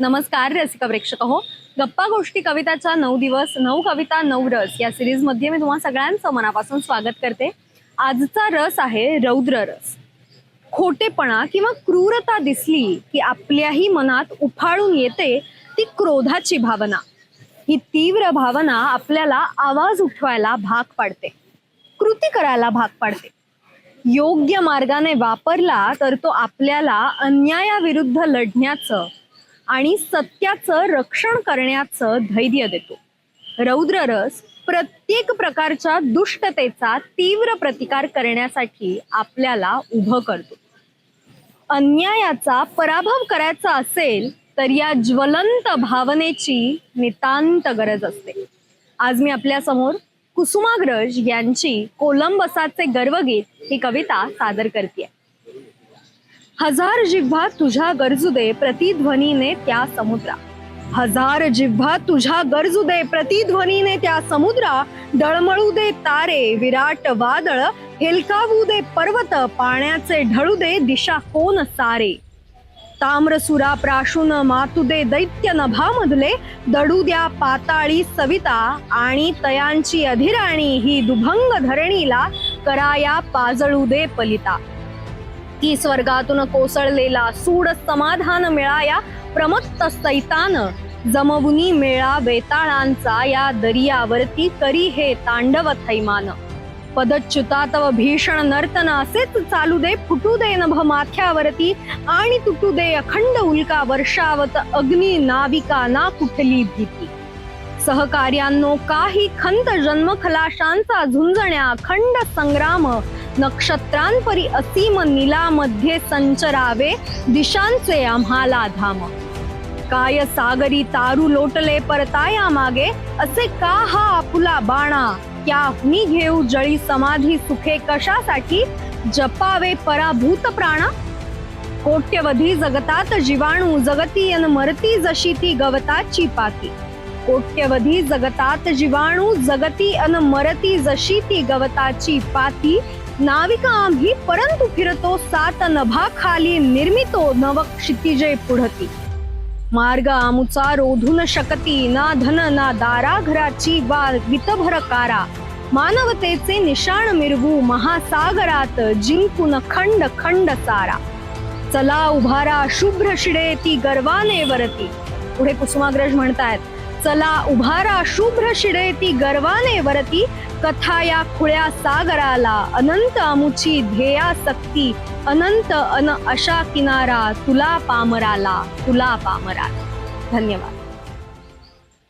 नमस्कार रसिका प्रेक्षक हो गप्पा गोष्टी कविताच्या नऊ दिवस नऊ कविता नऊ रस या सिरीजमध्ये मी तुम्हा सगळ्यांचं मनापासून स्वागत करते. आजचा रस आहे रौद्र रस. खोटेपणा किंवा क्रूरता दिसली की आपल्याही मनात उफाळून येते ती क्रोधाची भावना. ही तीव्र भावना आपल्याला आवाज उठवायला भाग पाडते. कृती करायला भाग पाडते. योग्य मार्गाने वापरला तर तो आपल्याला अन्यायाविरुद्ध लढण्याचं आणि सत्याचं रक्षण करण्याचं धैर्य देतो. रौद्ररस प्रत्येक प्रकारच्या दुष्टतेचा तीव्र प्रतिकार करण्यासाठी आपल्याला उभं करतो. अन्यायाचा पराभव करायचा असेल तर या ज्वलंत भावनेची नितांत गरज असते. आज मी आपल्यासमोर कुसुमाग्रज यांची कोलंबसाचे गर्वगीत ही कविता सादर करते हजार जिव्हा तुझ्या गरजू दे प्रतिध्वनीने त्या समुद्रा. हजार जिव्हा तुझ्या गरजू दे प्रतिध्वनीने त्या समुद्रा. डळमळू दे तारे विराट वादळ हेलकावू दे पर्वत पाण्याचे ढळू दे दिशा कोण सारे. ताम्रसुरा प्राशून मातू दे दैत्य नभामधले दडू द्या पाताळी सविता आणि तयांची अधिराणी ही दुभंग धरणीला कराया पाजळू दे पलिता. की स्वर्गातून कोसळलेला सूड समाधान मिळाया प्रमत्त सैतान. जमवुनी मेळा बेताळांचा या दर्यावरती करी हे तांडव थैमान. पदच्युतातव भीषण नर्तन असेच चालू दे फुटू दे नभ माथ्यावरती. आणि तुटू दे अखंड उल्का वर्षावत अग्नी नाविका ना कुठली भीती. सहकार्यांनो काही खंत जन्म खलाशांचा झुंजण्या अखंड संग्राम. नक्षत्रांपरी असीम नीलामध्ये संचरावे दिशांचे आम्हाला धाम. काय सागरी तारू लोटले परताया मागे असे का हा आपुला बाणा? क्या मी घेऊ जळी समाधी सुखे कशासाठी? जपावे पराभूत प्राणा? कोट्यवधी जगतात जीवाणू जगती अन मरती जशी ती गवताची पाती. कोट्यवधी जगतात जीवाणू जगती अन मरती जशी ती गवताची पाती. नाविका आम्ही परंतु फिरतो सात नभाखाली निर्मितो नव क्षितिजे पुढती. मार्ग आमुचा रोधून शकती ना धन ना दारा घराची वा वितभर कारा. मानवतेचे निशाण मिरवू महासागरात जिंकून खंड खंड सारा. चला उभारा शुभ्र शिडे ती गर्वाने वरती. पुढे कुसुमाग्रज म्हणतायत चला उभारा शुभ्र शिडे गर्वाने वरती. कथा या खुळ्या सागराला अनंत अमुची ध्येया सक्ती. अनंत अन अशा किनारा तुला पामराला तुला पामराला. धन्यवाद.